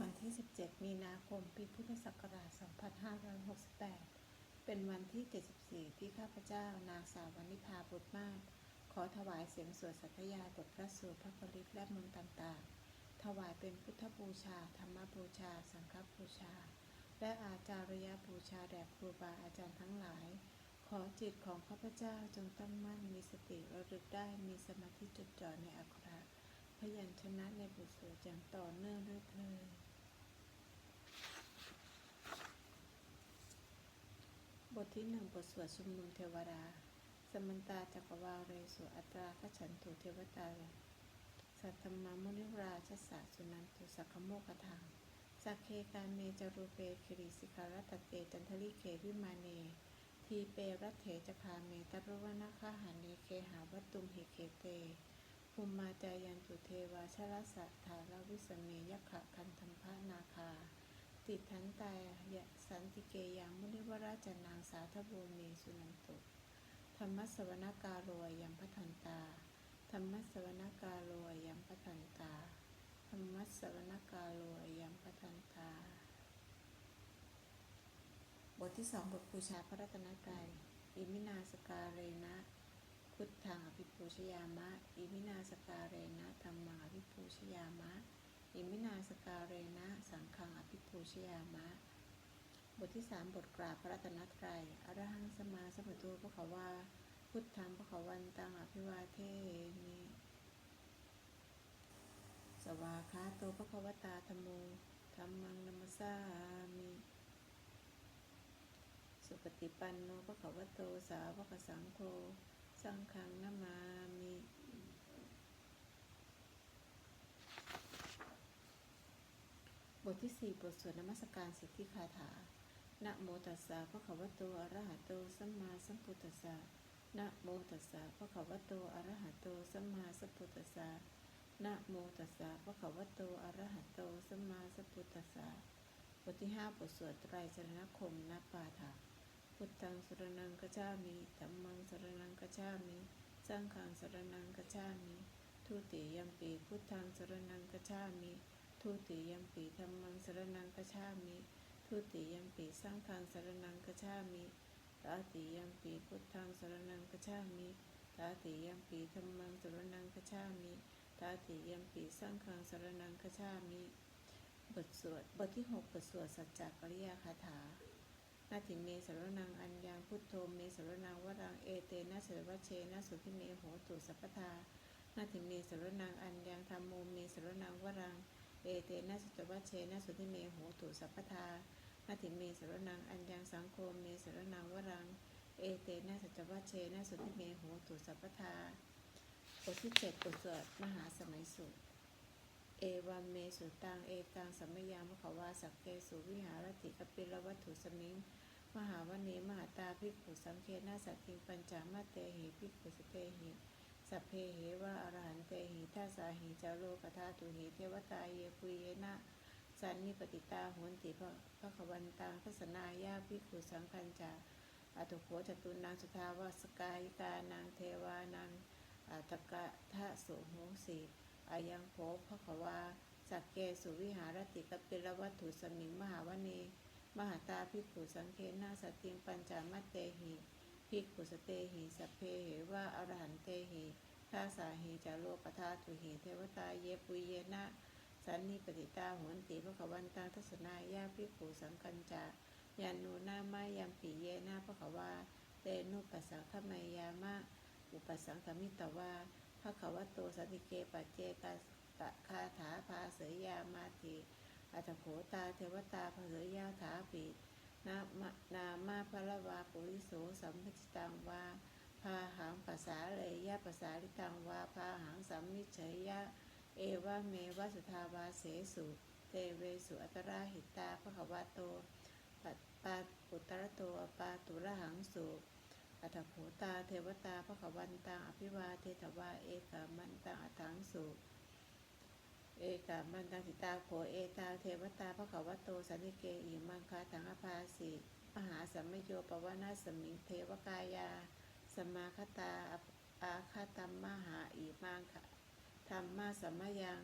วันที่ 17 มีนาคม ปีพุทธศักราช 2568 เป็นวันที่ 74 ที่ข้าพเจ้านางสาววนิพาบุตรมาศขอถวายเสียงสวดสัตยาบทพระสูตรพระปริตและมนต์ต่างๆ ถวายเป็นพุทธบูชา ธรรมบูชา สังฆบูชา และอาจารยบูชาแด่ครูบาอาจารย์ทั้งหลาย ขอจิตของข้าพเจ้าจงตั้งมั่นมีสติระลึกได้มีสมาธิจดจ่อในอักขระ พยัญชนะในบทสวดอย่างต่อเนื่องด้วยเธอ บทที่หนึ่งบทสวดชุมนุมเทวดา สมันตาจักรวาลเรสุอัตราขฉันตุเทวตาสัตตมมมุนิราชสสะสุนันตุสักขโมกทังสักเคการเมจารูเปคิริสิการตเตจันทริเขวิมาเน ทีเปรัตเถจคาเมตรวนาคาหาเนเคหาวัตุมหิเคเต ภูมิมาจายันตุเทวาชรสัทธาลวิสเมยขะคันธัมภนาคา ติทันตายะสันติเกยังมุนิวราชนางสาธบูเมสุนันตุธรรมสวนกาโรยังพัทันตา ธรรมสวนกาโรยังพัทันตา ธรรมสวนกาโรยังพัทันตา บทที่สองบทบูชาพระรัตนตรัยอิมินาสการเรนะ พุทธังอภิปูชยามะ อิมินาสการเรนะธรรมังอภิปูชยามะ อิมินาสการเรนะสังฆังอภิปูชยามะ บทที่สามบทกราบพระรัตนตรัยอรหังสมาสมุทโธพระขาวาพุทธังพระขาวันตังอภิวาเทมิสวาคาโตพระขวตาธรรมโมธรรมังนัมสสามิสุปฏิปันโนพระขวโตสาวกสังโฆ สังฆังนามามิบทที่สี่บทสวดนมัสการสิทธิคาถานะโมตัสสะพระขวโตอะระหะโตสัมมาสัมพุทธัสสะนะโมตัสสะพระขวโตอะระหะโตสัมมาสัมพุทธัสสะนะโมตัสสะพระขวโตอะระหะโตสัมมาสัมพุทธัสสะบทที่ห้าบทสวดไตรสรณคมนัปาฐะ พุทธังสรนังกัจฉามิธัมมังสรนังกัจฉามิสังฆังสรนังกัจฉามิทุติยัมปีพุทธังสรนังกัจฉามิทุติยัมปีธัมมังสรนังกัจฉามิทุติยัมปีสังฆังสรนังกัจฉามิตาติยัมปีพุทธังสรนังกัจฉามิตาติยัมปีธัมมังสรนังกัจฉามิตาติยัมปีสังฆังสรนังกัจฉามิบทสวดบทที่หกบทสวดสัจจกริยาคาถา นาถิเมสรนังอัญญังพุทโธเมสรนังวรังเอเตนะเสวะเชนะสุพิเมโหตุสัพพทานาถิเมสรนังอัญญังธรรมโมเมสรนังวรังเอเตนะสุตวะเชนะสุพิเมโหตุสัพพทานาถิเมสรนังอัญญังสังโฆเมสรนังวรังเอเตนะสัจวะเชนะสุพิเมโหตุสัพพทาบทที่เจ็ดบทสวดมหาสมัยสูตร เอวันเมสุตัง เอตังสัมมยามขวาสักเกสุวิหารติกปิลวัตถุสมิง มหาวเนมหาตาภิกขุสังเคนาสัตติปัญจามาเตหิภิกขุสเตหิสัพเพเหวะอรหันเตหิทัสสาหิจาโลกธาตุหิเทวตาเยปุยเยนะสันนิปติตาโหนติพระพระขวันตังทัศนายาภิกขุสังคัญจาอตุโขจตุนางสุทาวาสกายิกานางเทวานางอัตกะทะโสโหสี อายังโภพระขวาสักเกสุวิหารติกปิลวัตถุสมิงมหาวเนมหาตาภิกขุสังเคนาสติงปัญจามัตเตหิภิกขุสเตหิสัพเพเหวะอรหันเตหิทัสสาหิจาโลปทาตุหิเทวตาเยปุยเยนะสันนิปติตาโหนติพระขวันตังทัศนายาภิกขุสังกัญจายานูนามายัมปีเยนะพระขวาเตนุปัสสังขมายามะอุปสังขมิตวา พระขวโตสันติเกปัจเจกาตะคาถาภาเสยยามาติอัตโขตาเทวตาภเสยยาถาปินามนามาพระวาปุริโสสัมมิจตังวาพาหังภาษาเลยยะภาษาลิตังวาพาหังสัมมิเฉยยะ เอวะเมวะสุทาวาเสสุเตเวสุอัตราหิตาพระขวโตปัตปาปุตระโตอปาตุระหังสุ อัตโขตาเทวตาพระขวันตังอภิวาเทถวาเอกามันตังอัตังสุเอกามันตังสิตาโขเอตาเทวตาพระขวัตโตสันนิเกอิมังคาถังอภาสิมหาสัมมโยปวนาสมิงเทวกายาสมมาคตาอาคาตัมมหาอิมังคธรรมะสัมมยัง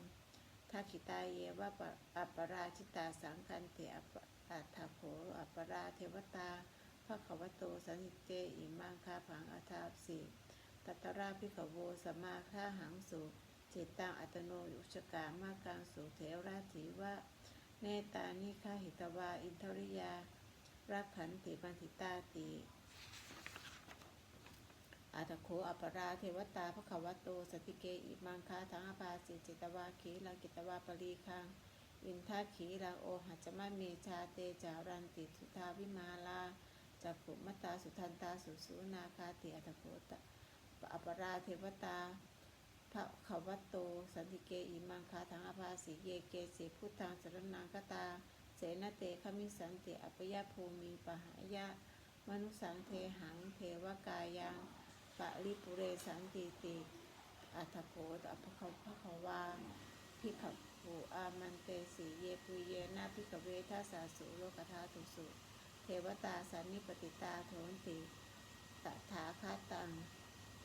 ทักขิตาเยวะปะอัปปราชิตาสังกันเตอัปปอัฏฐโขอัปปราเทวตา ภะคะวะโตสันิเตอิมังคาผังอัฏฐาสิตัตตราภิกขโวสมาฆาหังสุจิตตังอัตโนยุชกามากังสุเทวราถีวะเนตานิฆาหิตวาอินทริยารักขันติปันติตาติอาตโคอัปราเทวตาพระขวัตโตสติเกอิมังคาทังอภาสิจิตวาขีลังกิตวาปรีคังอินทาขีลังโอหัจจมะเมชาเตจารันติทุทาวิมาลา จักขุมตตาสุทันตาสุสุนาคาติอัตโคตะอัปปราเทวตาพระขวัตโต สันติเกอิมังคาทังอภาสิเยเกสิพุทธังสรนังกตา เสนเตขมิสันติอัปยาภูมิปหายะมนุสังเทหังเทวกายังปะริปุเรสันติติอัตถโพตอภคะภะคะวาพิขภูอามันเตสีเยปุเยนาพิกเวทัสสาสุโลกธาตุสุ เทวตาสันนิปติตาโทนติตถาคตัง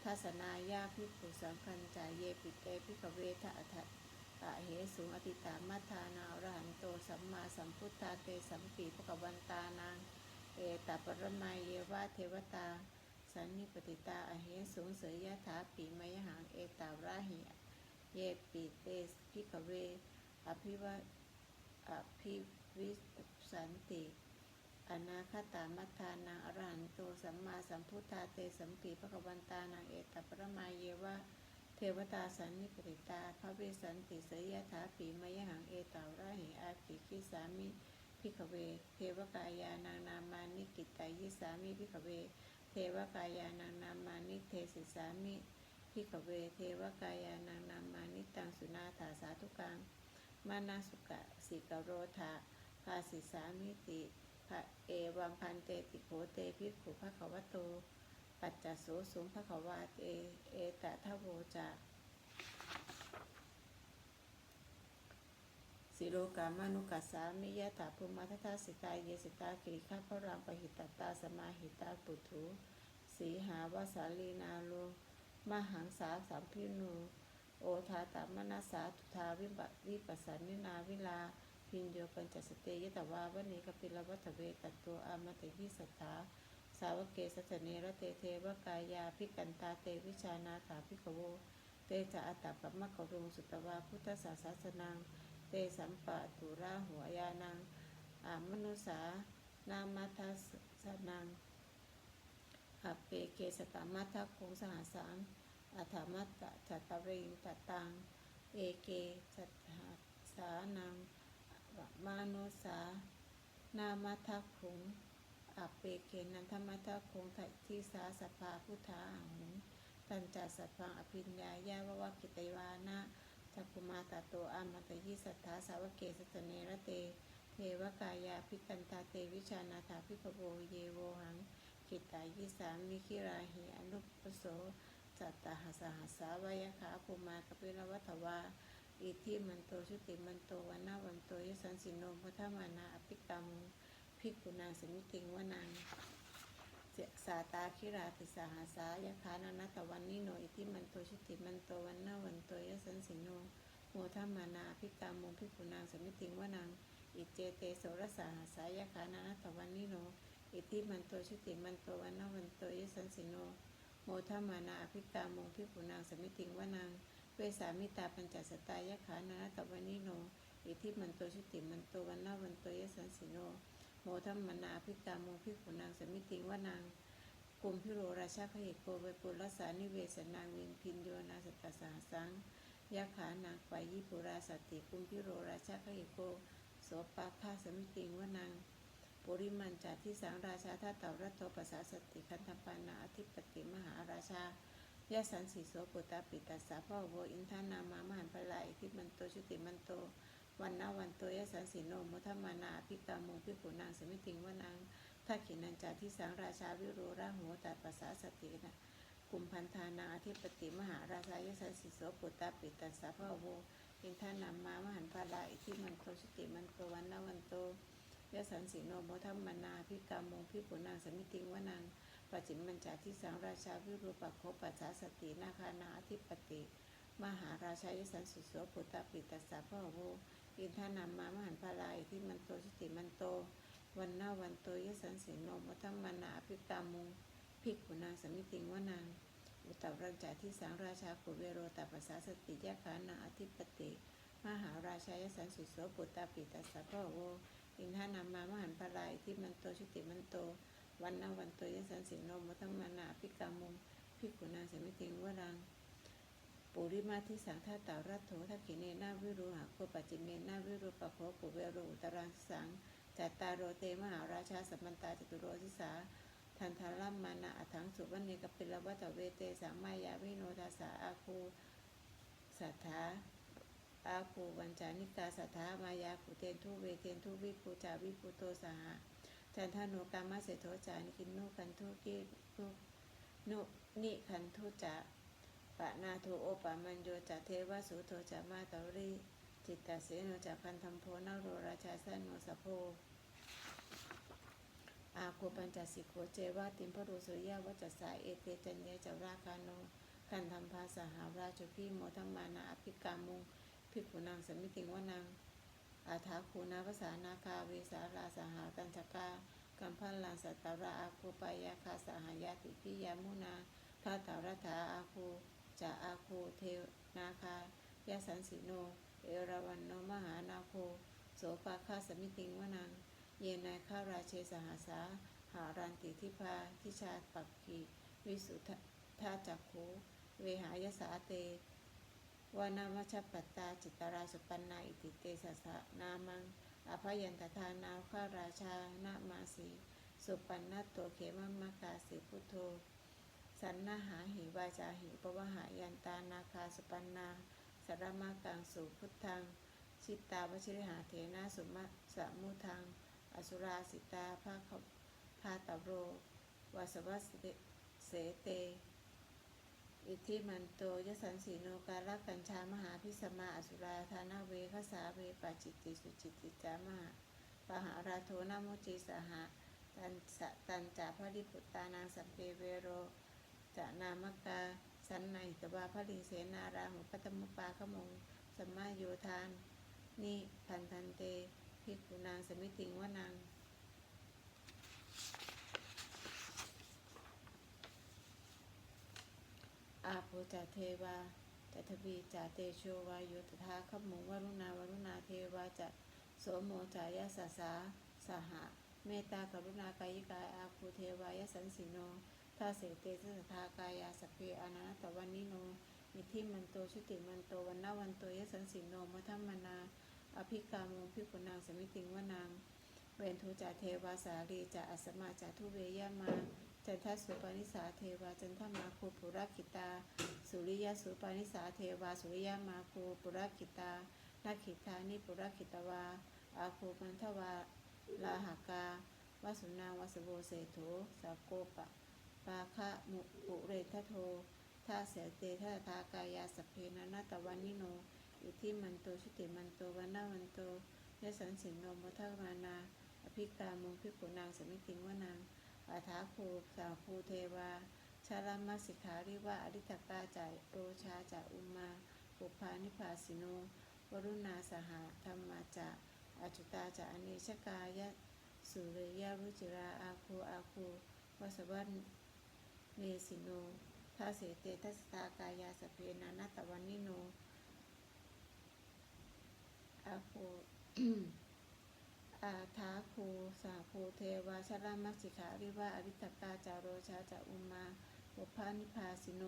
ทัศนายาพิปุสังคัญจายเยปิเตพิกเวทะอัฏฐตะเหสุงอติตามัทธานาอรหันโตสัมมาสัมพุทธาเตสัมปีภกวันตานางเอตปรมัยเยวะเทวตา สันนิปติตาอเหสูงเสยยะถาปีมยหังเอตาวราหิเยปิเตสพิกเว อภิวะอภิวิสันติ อนาคตามัทธานังอรหันโตสัมมาสัมพุทธาเตสัมปีพระกวันตานังเอตปรมาเยวะเทวตาสันนิปติตาพระเวสสันติเสยยะถาปีมยหังเอตาวราหิอาภิคิสามิพิกเว เทวกายานางนามานิกิตายิสามิพิกเว เทวกายานังนามานิเทศิสามิพิกเว เทวกายานังนามานิตังสุนาถาสาธุกังมานาสุกะสิกโรธาภาสิสามิติ ภะเอวังพันเตติโขเตภิขุภะคะวะโต ปัจจโสสุงภะคะวาเตเอตะทะโวจะสิโลกามนุกัสสามิยะถาภูมิทัตสิตาเยสิตากิริข้าพระรามปหิตตาสมาหิตาปุถุสีหาวาสาลีนาโลมหังสาสัมพินูโอทาตามนาสาทุทาวิบัติวิปัสสนินาวิลา พินโยปัญจสเตยตวาวันนี้กปิลวัตเวตัตตัวอามตยิสัทธาสาวกเกสัจเนระเตเทวกายาพิกันตาเตวิชานาถาพิกโว เตจะอัตตปัมมะกรุงสุตวาพุทธศาสสนัง เตสัมปะตุราหัวยานังอามนุสานามาทัสสนังอัปเปเกสตามัทธคงสหสังอัฏฐมัตตจัตตริงตตัง เอเกจัตถาสานัง มานุสา นามัทธคุงอัปเปเกนันทมัทธคุงทัทิสาสภาพุทธาหุงตันจัสพังอภิญญายาววกิตยวานะทักุมาตโตอามตยิสัทธาสาวกเกสตเนระเตเทวกายาพิกันตาเตวิชานาถาพิกโวเยโวหังกิตายิสามิคิราหิอนุปโสสัตตหสหัสสาวายขาภูมากปิลวัฏวา อิทิมันโตชุติมันโตวันนาวันโตยสันสินโนพุทธมานาอภิกรรมภิกขุนางสมิติงวานังเสสาตาคิราติสหัสสายขานานัตวันนิโนอิทิมันโตชุติมันโตวันนาวันโตยสันสินโนโมทมานาอภิกรรมภิกุนางสมิติงวานังอิเจเตโสรสาหสายขานานัตวันนิโนอิทิมันโตชุติมันโตวันนาวันโตยสันสินโนโมทมานาอภิกามงพิกุนางสมิติงวานาง เวสามิตาปัญจสตายขานาตวานิโน อิทิมันโตชุติมันโตวันนาวันโตยสันสิโน โมทัมมนาอภิกามงพิกุนางสมิติงวานางกุมพิโรราชาขหิโกเวปุรสานิเวสนางวินพินโยนาสตตสหสังยะขานางไฟยิปุราสติกุมพิโรราชาขหิโกโสปาคาสมิติงวานางปุริมันจาที่สังราชาท่าเต่ารัตโตปัสสาสติคันธปานาอธิปติมหาราชา ยะสันสีโสปุตตาปิตัสสะพ่อโวอินทานามามหันพลาอิทิมันโตชุติมันโตวันนาวันโตยะสันสีโนมุทมานาพิกามุพิขุนางสมิติงวานางทักขินันจาที่สังราชาวิโรราหัวตัดปัสสาสตินะกุมพันธานาอธิปติมหาราชายสันสีโสปุตตาปิตัสสะพ่อโวอินทานามามหันพลาอิทิมันโตชุติมันโตวันนาวันโตยสันสีโนโมทัมมนาพิกามงพิปุนางสมิติงวนัง ปัจจิมมัญจาที่สังราชาวิรูปัคโคปัสสาสตินาคานาอธิปติ มหาราชายสันสุโสปุตตปิตัสสะพ่อโวอินทานามามหันพลายที่มันโตชิติมันโต วันหน้าวันโตยสันเสนโนมทัมมานาอภิกามุงภิกขุนางสมิติงวนางอุตตรังจาที่สังราชาขุเวโรตปัสสาสติยะขานาอธิปติ มหาราชายสันสุโสปุตตปิตัสสะพ่อโวอินทานามามหันพลายที่มันโตชิติมันโต วันนาวันโตยสันเสนโนมทัมมานาอภิกามุงภิขุนางสมิติงวรังปุริมาทิสังฆาตารัตโถทักขิเนนาวิรุหะโคปัจจิเมนาวิรุปะโภปุเวโรอุตรังสังจัตตาโรเตมหาราชาสัมมันตาจตุโรทิสาทันทารัมมานะอัถังสุวรรณีกปิลวัตเวเตสังมายาวิโนทาสาอาคูสัทธาอาคูวัญจานิกาสัทธามายาภูเทนทุเวเทนทุวิภูจาวิภูโตสหะ จันทานุกามาเสโทจานิกินนุกันทุกินุนุนิคันทุจาปะนาโทโอปะมัญโยจะเทวสุโทจะมาตาริจิตตเสโนจะพันธมโพนาโรราชาสันโนสะโพอาโคปัญจสิโขเจวาติมพรุสุริยวัจจสายเอเตจัญญจาราคาโนขันธรรมภาสหาราชพีโมทัมมานาอภิกามุงภิกขุนางสมิติงวนัง อาถาคูนาภาษานาคาเวสาราสหาตัญชกากัมพันลานสัตตราอาคูปายาคาสหายาติพิยามุนาทาตารัฐาอาคูจะอาโคเทนาคายาสันสิโน เอราวันโนมหานาโคโสปาคาสมิติงวนัง เยนายข้าราเชสหาสา หารันติทิพาทิชาปักขีวิสุทธาจักขูเวหายสาเต วานามัชปัตตาจิตราสุปันนาอิติเตสสะนามังอภยันตทานาข้าราชานามาสีสุปันนโตเขมมะกาสิพุทโธ สันนาหาหิวาจาหิปวหายันตานาคาสุปันนาสารมากังสุพุทธัง ชิตตาวชิริหาเถนะสุมะสะมุทัง อสุราสิตาภาคพาตบโรวาสวัสเสเต อิทธิมันโตยสันสีโนกาลกัญชามหาพิสมาอสุราธานาเวคสาเวปาจิตติสุจิตติจามหาปหาราโทนามุจิสหะตันสะตันจาพระดิพุตตานางสัมเปเวโรจะนามกาสันในตบาพระลิงเสนาราหุปัตมุปาขมงสัมมาโยทาน นิพันธันเตภิกขุนางสมิติงวนัง อาโพจาเทวาจัตวีจาเตโชวายุตถาขมงวรุณาวรุณาเทวาจะโสโมจายาสาสาสหะเมตตากรุณากายิกายอาคูเทวายสันสิโนทาเสเตสสทากายาสเพอนาตวันนิโนอิทิมันโตชุติมันโตวันนาวันโตยสันสิโนมัทัมมนา อภิกามงพิกุนางสมิติงวนางเวนทุจาเทวาสาลีจะอัสมาจาทุเวยามา จันทสุปานิสาเทวาจันทมาคูปุรกิตา สุริยสุปานิสาเทวาสุริยมาคูปุรกิตานาคิตานิปุรกิตวาอาคูมันทวาลาหากาวสุนาวสโวเสโถสาโกปะปาคะมุปุเรทโทท่าเสเตท่าทากายาสเพนะนาตวันนิโน อิทิมันโตชุติมันโตวันนาวันโตยสันสินโนมทัมานา อภิกามุงพิกุนางสมิติงวนาง อาถาคูสาภูเทวาชาลามาสิกขาริวะอริตกาจ่ายโรชาจ่าอุมาปุพานิพาสิโนวรุณาสหาธรรมาจะอาจุตาจะอเนชกายะสุเรยารุจิราอาคูอาคูวสวัตเนสิโนทาเสเตทัสตากายาสเพนานาตวันนิโนอาโค อาทาโคสาโคเทวาชรามักสิขาริวาอวิตกาจารโรชาจะอุมาบุพานิพาสิโน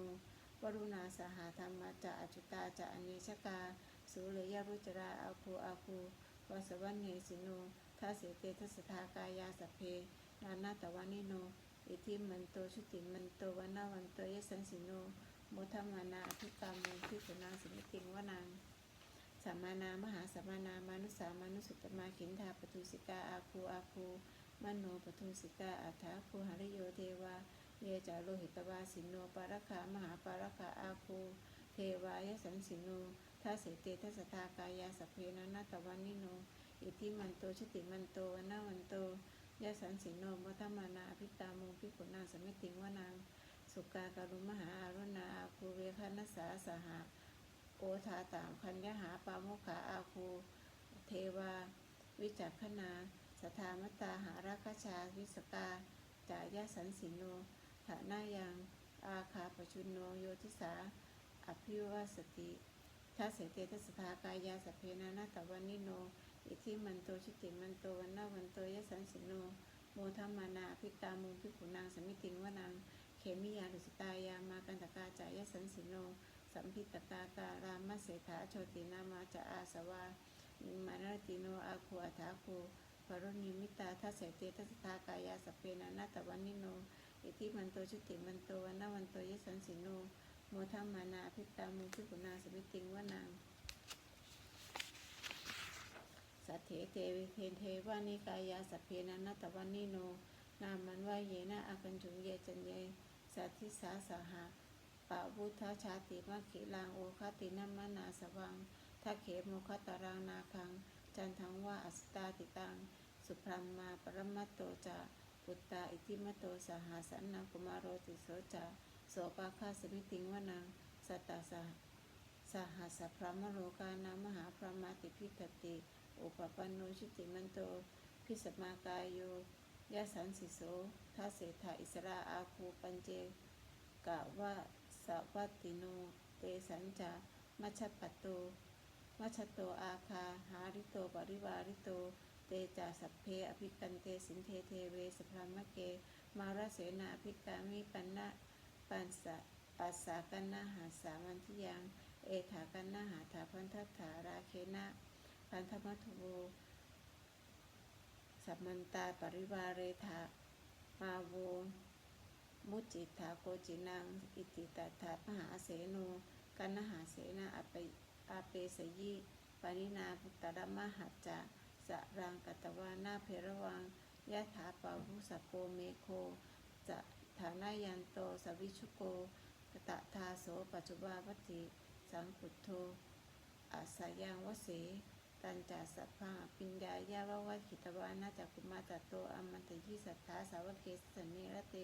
วรุณาสหธรรมะจะอจุตาจะอเนชกา สุเลยรุจราอาคูอาคูวสวันเนสิโนทาเสเตทัสทากายาสเพ นานาตวันนิโน อิทิมันโตชุติมันโตวนาวันโตยสันสิโนโมทัมมานาอภิกรรมโมพิกุนางสมิติงวนาง สัมมานามหาสัมมานามานุสามานุสุตตมาขินธาปทุสิกาอาคูอาคูมโนปทุสิกาอัฏฐาคูหริโยเทวาเยจาโลหิตวาสินโนปารคามหาปารคาอาคูเทวายสันสินโนทัสเสเตทัสสทากายาสเพนะนาตวันนิโน อิทิมันโตชติมันโตวันนาวันโตยะสันสินโนมัทมานาอภิตามงพิขุนางสมิติงวานางสุกาการุมหาอารุณาอาคูเวคานัสสาสหะ โอทาตามคัญญหาปาโมกขาอาคูเทวา วิจักขณาสทามตตาหาราคชาวิสกาจายาสันสิโนฐานายัง อาคาปชุนโนโยทิสา อภิวาสติทัสเสเตทัสสทากายาสเพนานาตวันนิโน อิทิมันโตชิติมันโตวันนาวันโตยสันสิโน โมทัมมานาภิตามุงพิขุนางสมิติงวนัง เขมิยาดุสตายามากันตกาจายสันสิโน สัมพิตกาการามเสถาโชตินามาจะอาสวามานรติโนอาคูอัฐาคูปรุณิมิตาทัสเสเตทัสทากายาสเพนานาตวันนิโน อิทิมันโตชิติมันโตวันนาวันโตยสันสิโนโมทัมมานาพิตามุพิกุณาสมิติงวานางสัทเถเตวิเทนเทวานิกายาสเพนันนตวันนิโน นามันวายเยนะอาคันจุงเยจันเยสัทธิสาสหะ ปะวุทธชาติมัคคิลังโอคตินัมมนาสวังทัเขโมคตารังนาคัง จันทังว่าอัสตาติตัง สุพรมมาปรมัตโตจะปุตตาอิทิมโตสหาสันนังกุมารโรติโสจะโสปาคาสมิติงวนังสัตตาสหสหัสพระมโลกานามหาพระมาติพิตติ อุปปันโนชิติมันโต พิสมากายโยยะสันสิโสทัสเสถาอิสราอาคูปัญเจกะวะ สวัติโน เตสัญจามัชปัตโต มัชโตอาคา หาริโตปริวาริโต เตจาสัพเพอภิกันเตสินเทเทเวสพรามเก มาราเสนาอภิกามิปันนะปัสสะปัสสากันนาหาสามันทิยัง เอถากันนาหาถาพันทัฏฐาราเคนะพันธมัทุโวสัมมันตาปริวาเรถามาโว มุจิถาโกจินัง อิติตถามหาเสโนกันนหาเสนาอเปอาเปสยิปานินาปุตตรมหัจจะสะรังกตวานาเพระวังยะถาปาหุสโปเมโคจะฐานายันโตสวิชุโกกตะทาโสปัจจุบาวติสังขุทโทอาสายังวสีตันจาสัพพังปิญญายาววัขิตวานาจักุมาตโตอมันตยิสัทธาสาวกเกสสเนรเต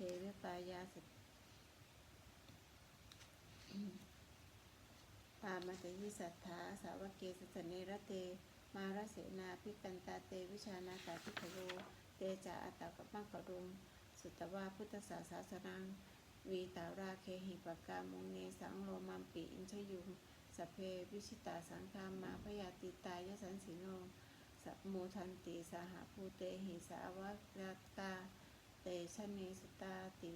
เทวิปายาสัทปามันตยิสัทธาสาวกเกสสเนระเต มาราเสนาพิกันตาเตวิชานาคาพิขโวเตจาอัตตะกัปมังกรุง สุตตวาพุทธศาสาสนังวีตาราเคหิปกามงเนสังโลมัมปิอินชยุงสเพวิชิตาสังคามาพยาติตายสันสิโนสัมโมทันติสหภูเตหิสาวรตา เตชะเนสตาติ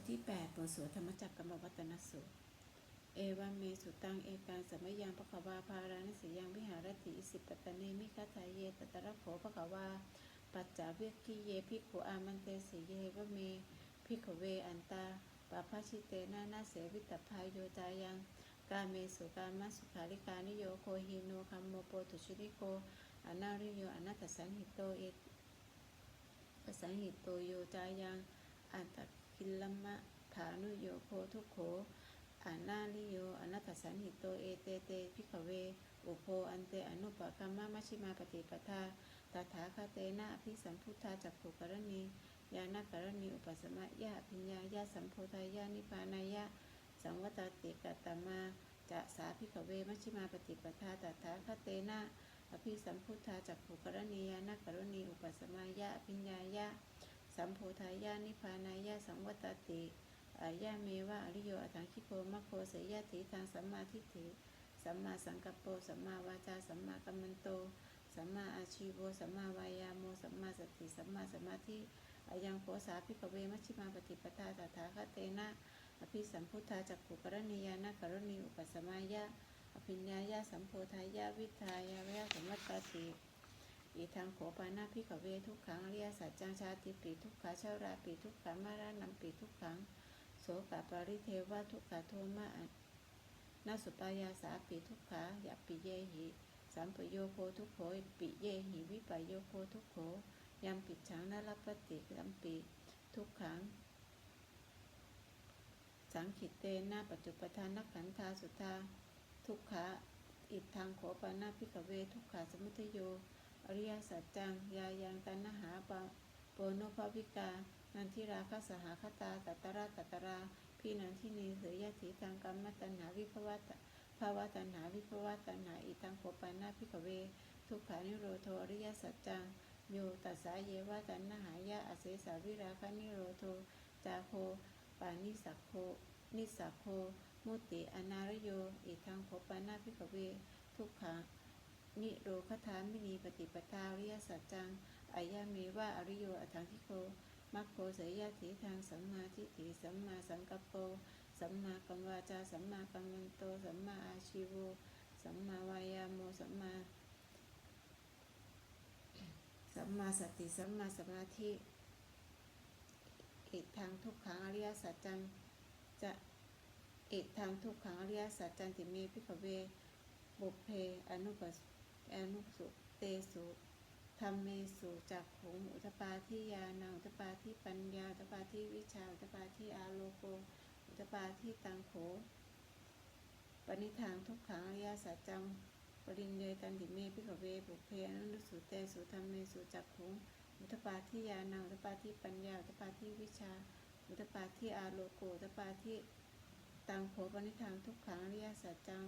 ทที่8บทสวดธรรมจักรกรรมวัตนสูตร เอวาเมสุตังเอการสมัยยังพระขวาพารานิสยังวิหารติอิสิปตตเนมิคัตาเยตตระโขพระขวาปัจจาเวกขีเยพิกขุอามันเตสีเยวะเมพิกขเวอันตาปาภาชิเตนานาเสวิตพายโยจายังกาเมสุกามาสุขาริกานิโยโคหิโนคัมโมโปตุชุนิโกอนาริโยอนัตสันหิโตเอตสันหิโตโยจายังอันตกิลมะฐานุโยโคทุกโข อานาลิโยอนัตสันหิโตเอเตเตพิขเวอุโพอันเตอนุปกรรมะมัชฌิมาปฏิปทาตถาคาเตนะอภิสัมพุทธาจักขุกรณียานักรณีอุปสมะยะอภิญญายะสัมโพธายะนิพพานายะ สังวัตติกัตตมาจะสาพิขเวมัชฌิมาปฏิปทาตถาคาเตนะอภิสัมพุทธาจักขุกรณียานักรณีอุปสมายะอภิญญายะ สัมโพธายานิพพานายาสังวัตติ อายาเมวะอริโยอัตังคิโพมะโคเสยติทางสัมมาทิฏฐิสัมมาสังกัปโปสัมมาวาจาสัมมากัมมันโต สัมมาอาชีโวสัมมาวายาโมสัมมาสติสัมมาสมาธิอายังโคสาพิกเวมัชฌิมาปฏิปทาตถาคเตนะอภิสัมพุทธาจักขุกรณียานกรณีอุปสมายะอภิญญายะสัมโพธายะวิทายะเวะสมัตติอีทางโขปานาพิขเวทุกขังอริยสัจจังชาติปีทุกขาชาราปีทุกขามารานัมปีทุกขัง โสกปาริเทวะทุกขาโทมะนาสุปายาสาปีทุกขายาปิเยหิสัมปโยโคทุกโขปิเยหิวิปโยโคทุกโขยามปิดฉังนรปฏิยัมปีทุกขังสังขิตเตนะปัจจุปทานนักขันธาสุทธาทุกขาอิทางโขปานาพิกเวทุกขาสมุทโยอริยสัจจังยายังตันหาปะโปโนภวิกา นันทิราคสหคตาตัตราตัตราพี่นันทินีเสยยถีทางกรรมตัณหาวิภวตภาวะตัณหาวิภวตัณหาอิทังโขปานาพิกเว ทุกขานิโรโทอริยสัจจังโยตัสสาเยวะตันหายะอเสสาวิราคานิโรโทจาโคปานิสักโคนิสักโคมุติอนารโยอิทังโขปานาพิกเว ทุกขานิโรคทามินีปฏิปทาอริยสัจจังอายามีว่าอริโยอัถังทิโก มัคโคเสยะถีทางสัมมาทิฏฐิสัมมาสังกัปโป สัมมากัมวาจา สัมมากัมมันโต สัมมาอาชีโวสัมมาวายาโมสัมมา สัมมาสติ สัมมาสมาธิอิทางทุกขังอริยสัจจังจะอิทางทุกขังอริยสัจจันติเมพิขเว บุพเพอนุปสอนุสุเตสุ ธรรมเมสุจักขุงอุตปาทิยานาอุตปาทิปัญญาอุตปาทิวิชาอุตปาทิอาโลโกอุตปาทิตังโขปณิทางทุกขังอริยสัจจังปริญเยตันติเมพิขเวบุเพอนุสุเตสุธรรมเมสุจักขุงอุตปาทิยานาอุตปาทิปัญญาอุตปาทิวิชา อุตปาทิอาโลโกอุตปาทิตังโขปณิทางทุกขังอริยสัจจัง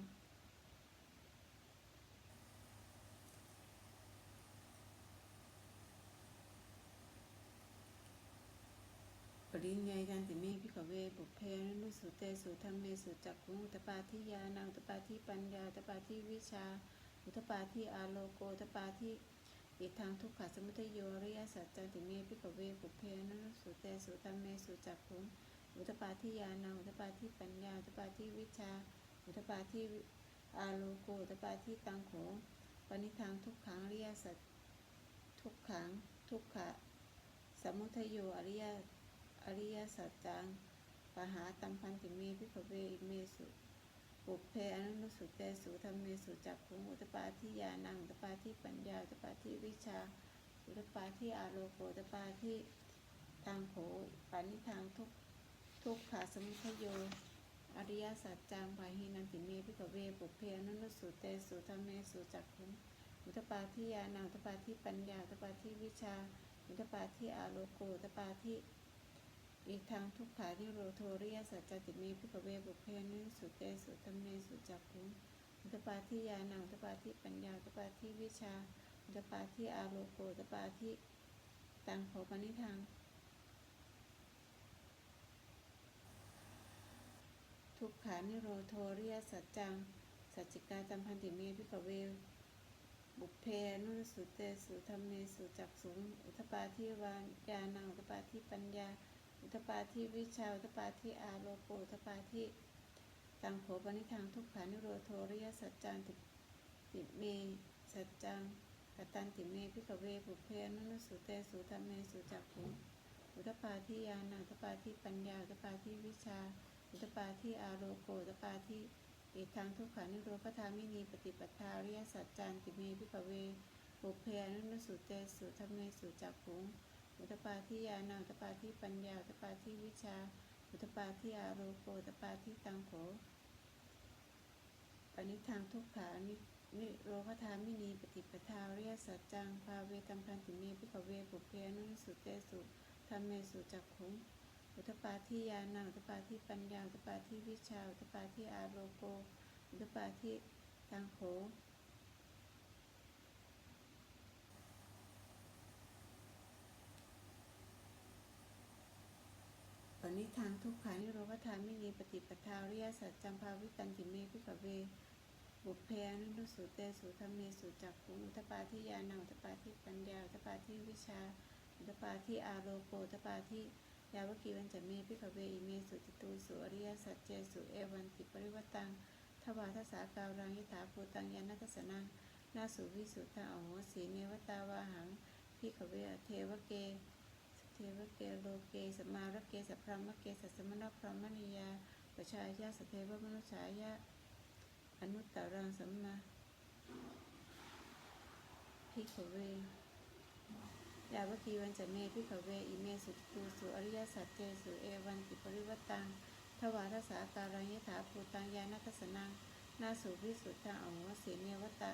ป ริญญายันติเมพิขเวบุพเพนุสุเตสุธรรมเมสุจักขุงตปาทิยานังอุตปาทิปัญญาอุตปาทิวิชา อุตปาทิอาโลโกอุตปาทิอิทางทุกขสมุทัยโยอริยสัจจันติเมพิขเวบุพเพนุสุเตสุธรรมเมสุจักขุงอุตปาทิยานังอุตปาทิปัญญาอุตปาทิวิชา อุตปาทิอาโลโกอุตปาทิตังโขปณิทางทุกขังอริยสัจทุกขังทุกขะสมุทัยโยอริย อริยสัจจังปหาตัมพันติเมพิขเวอิเมสุปุเพอนุสุเตสุธรรมเมสุจักขุงอุตปาทิยานังอุตปาทิปัญญาอุตปาทิวิชาอุตปาทิอาโลโกอุตปาทิตังโขปานิทางทุกทุกขาสมุทโยอริยสัจจังปาหินันติเมพิขเวปุเพอนุสุเตสุธรรมเมสุจักขุงอุตปาทิยานังอุตปาทิปัญญาอุตปาทิวิชาอุตปาทิอาโลโกอุตปาทิ อีกทางทุกขานิโรโทเริยสัจจติเมพิกเวบุพเพนิสุเตสุธรรมเมสุจักขุงอุตปาทิยานังอุตปาทิปัญญาอุตปาทิวิชาอุตปาทิอาโลโกอุตปาทิตังโขปนิทางทุกขานิโรโทเริยสัจจังสัจจิกาตัมพันติเมพิกเวบุพเพนุสุเตสุธรรมเมสุจักสุงอุทปาทิวานยานังอุทปาทิปัญญา อุทปาทิวิชาอุทปาทิอาโลโกอุทปาทิตังโขปนิทางทุกขานิโรโทริยสัจจังติติเมสัจจังกตันติเมพิกเวบุเพนุสุเตสุธรรมเมสุจักขุงอุทปาทิยานังอุทปาทิปัญญาอุทปาทิวิชาอุทปาทิอาโลโกอุทปาทิอีกทางทุกขานิโรธทามินีปฏิปทาริยสัจจานติเมพิกเวปุเพนุนสุเตสุธรรมเมสุจักขุง อุตปาทิยานาอุตปาทิปัญญาอุตปาทิวิชา อุตปาทิอาโรโกอุตปาทิตังโขปณิทางทุกขานินิโรธทามินีปฏิปทาอริยสัจจังภาเวตัมพันติเมพิกเวปุเพนุนสุเตสุธรรมเมสุจักขุงอุตปาทิยานังอุตปาทิปัญญาอุตปาทิวิชาอุตปาทิอาโลโกอุตปาทิตังโข ปณิทางทุกขานิโรธทามินีปฏิปทาอริยสัจจัมภาวิตันติเมพิกเว บุพเพอนุสุเตสุธรรมเมสุจักขุอุตปาทิยานาอุตปาทิปัญญาอุตปาทิวิชาอุตปาทิอาโลโกอุตปาทิยาวกีวันจะเมพิขเวอิเมสุจิตูสุอริยสัจเจสุเอวันติปริวัตังทวาทสาการังยิถาภูตังยานัตสนังนาสุวิสุทธาอโหสีเนวตาวาหังพิขเวอเทวเก เทวเกโลเกสมารเกสัพพรหมเกสัสมณพรมณียาประชายาสเทวมนุษายะอนุตตรังสัมมาพิขเวยาวกีวันจะเมพิขเวอิเมสุตูสุอริยสัจเจสุเอวันติปริวตังทวารสาการังยถาภูตังยานัทสนังนาสุวิสุทธังอโหสีเนวตะ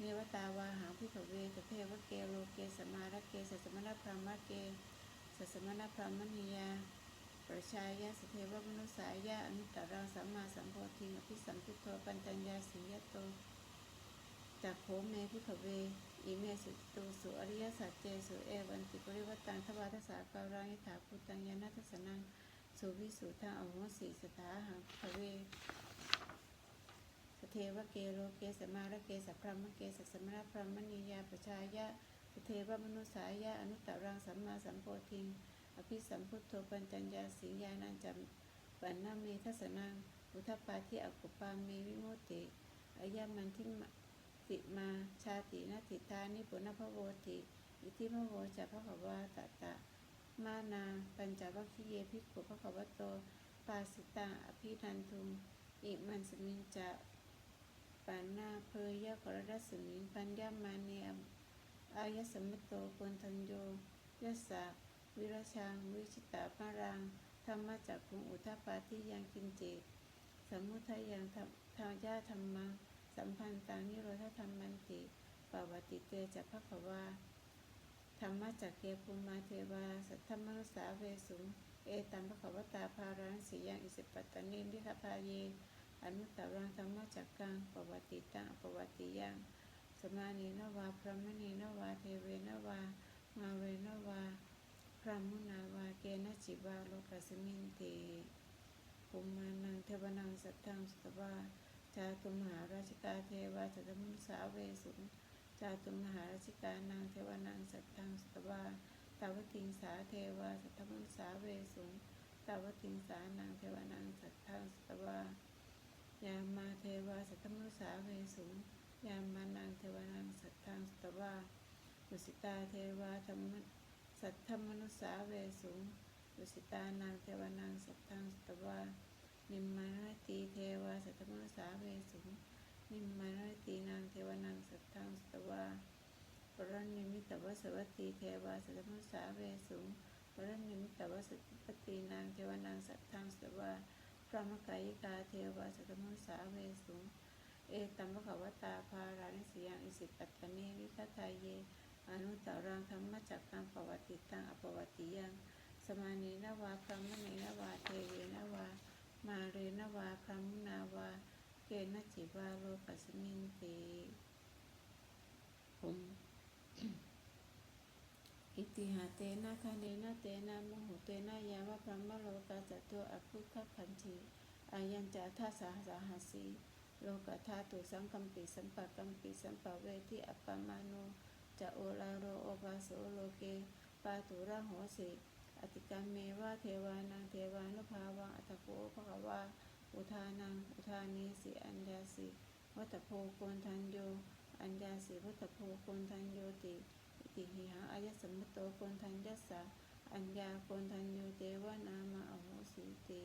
เนวตาวาหาพิขเวตเทวเกโลเกสมาระเกสัสมณพรหมเก สัสมณพรหมณียาประชายาสเทวมนุสายาอนุตตรังสัมมาสัมโพธิอภิสัมพุทโธปัญญญาสียโตจากโขเมพิขเวอิเมสุตุสุอริยสัจเจสุเอวันติปริวัตังทวารทสาการังยถาภูตังยานัทสนังสุวิสุทธังอโหสีสถาหังพิขเวสเทวเกโลเกสมาระเกสัพรหมเกสัสมณพรหมณียาประชายา เทวมนุสายาอนุตตรังสัมมาสัมโพธิงอภิสัมพุทโธปัญจัญญาสิญาณัญจำปันนาเมทัสนังอุทปปาทิอกุปาเมวิโมติอายามันทิมติมาชาตินาติตานิปุณพโวติอิทิพโวจะพระขวาตตะมานาปัญจวัคคีเยภิกขุพระขวโตปาสิตาอภินันทุมอิมันสมิงจะปานาเพยะกรดัสมิงปัญญามาเนอ อายสมมโตปนทัญโยยสสะวิรชังวิชิตาปารังธรรมจักคุงอุทปาทิยังกินเจตสมุทัยยังททายาธรรมังสัมพันตังนิโรธธรรมันติปวติเตจะภควาธรรมจักเกภูมิมาเทวา สัทธมนุสาเวสุงเอตัมภควตาภารังสียังอิสิปตตนินิคพาเยอนุตตรังธรรมจักกังปวติตังอปวติยัง มานีนวา พระมณีนวา เทเวนวา มาเวนวา พระมุนาวา เกนะจิวาโลกัสมินติภูมานังเทวนังสัทธังสุตวาจาตุมหาราชิกาเทวาสัตมุสาเวสุงจาตุมหาราชิกานังเทวนังสัทธังสุตวาตาวติงสาเทวาสัทธมุสาเวสุงตาวติงสานังเทวนังสัทธังสุตวายามาเทวาสัทธมุสาเวสุง ยามานังเทวานังสัทธังสตวาดุสิตาเทวาธรรมสัทธมนุสาเวสุงดุสิตานังเทวานังสัทธังสตวานิมมานตีเทวาสัทธมนุสาเวสุงนิมมานตีนางเทวานังสัทธังสตวาปรณนิมิตวสวัตตีเทวาสัทธมนุสาเวสุงปรณนิมิตวสปตีนางเทวานังสัทธังสตวาพระมกายิกาเทวาสัทธมนุสาเวสุง เอตัมภควตาภารานิสยังอิสิปัตตเนวิคทายเยอนุตตรังธรรมจักกังปวัติตังอปวัติยัง สมานีนวาพระมณีนวาเทเวนวา มาเรนวาพระมุนาวาเกณจิวาโลกัสมินติผมอิติหาเตนะคาเนนะเตนะโมโหเตนะยาวะพระมโลกาจตโตอภุคขันธีอายัญจาทัสสะสาหาสี โลกธาตุสังกัมปิสัมปะกัมปิสัมปะเวทิอัปปมาโนจะโอลาโรโอบาโสโลเกปาตุระโหสิอติกรรมเมวะเทวานังเทวานุภาวังอัตโพภควาอุทานังอุทานีสิอัญญาสิวัตโพโกนทันโยอัญญาสิวัตโพโกนทันโยติอิติหิหังอายสมมโตโกนทันยัสสะอัญญาโกนทันโยเตวะนามาอโหสิติ